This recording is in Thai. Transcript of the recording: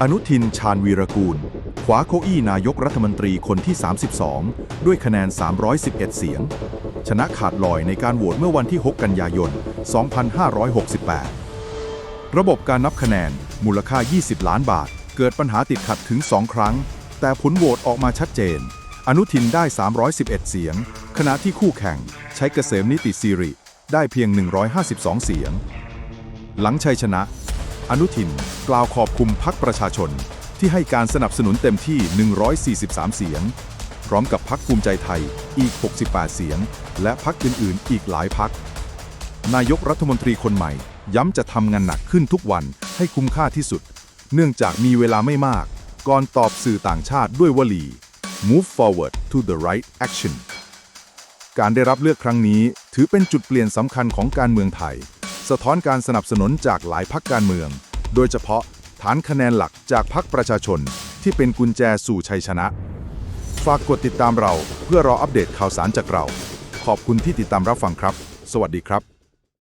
อนุทินชาญวีรกูลขวาเก้าอี้นายกรัฐมนตรีคนที่ 32 ด้วยคะแนน 311 เสียง ชนะขาดลอยในการโหวตเมื่อวันที่ 6 กันยายน 2568 ระบบการนับคะแนนมูลค่า 20 ล้านบาท เกิดปัญหาติดขัดถึง 2 ครั้ง แต่ผลโหวตออกมาชัดเจน อนุทินได้ 311 เสียง ขณะที่คู่แข่งใช้เกษมนิติสิริได้เพียง 152 เสียง หลังชัยชนะ อนุทิน กล่าวขอบคุณพักประชาชน ที่ให้การสนับสนุนเต็มที่ 143 เสียง พร้อมกับพักภูมิใจไทยอีก 68 เสียง และพักอื่นๆ อีกหลายพัก นายกรัฐมนตรีคนใหม่ ย้ำจะทำงานหนักขึ้นทุกวันให้คุ้มค่าที่สุด เนื่องจากมีเวลาไม่มาก ก่อนตอบสื่อต่างชาติด้วยวลี move forward to the right action การได้รับเลือกครั้งนี้ถือเป็นจุดเปลี่ยนสำคัญของการเมืองไทย สะท้อนการสนับสนุนจากหลายพักการเมือง โดยเฉพาะฐานคะแนนหลักจากพักประชาชน ที่เป็นกุญแจสู่ชัยชนะ ฝากกดติดตามเราเพื่อรออัปเดตข่าวสารจากเรา ขอบคุณที่ติดตามรับฟังครับ สวัสดีครับ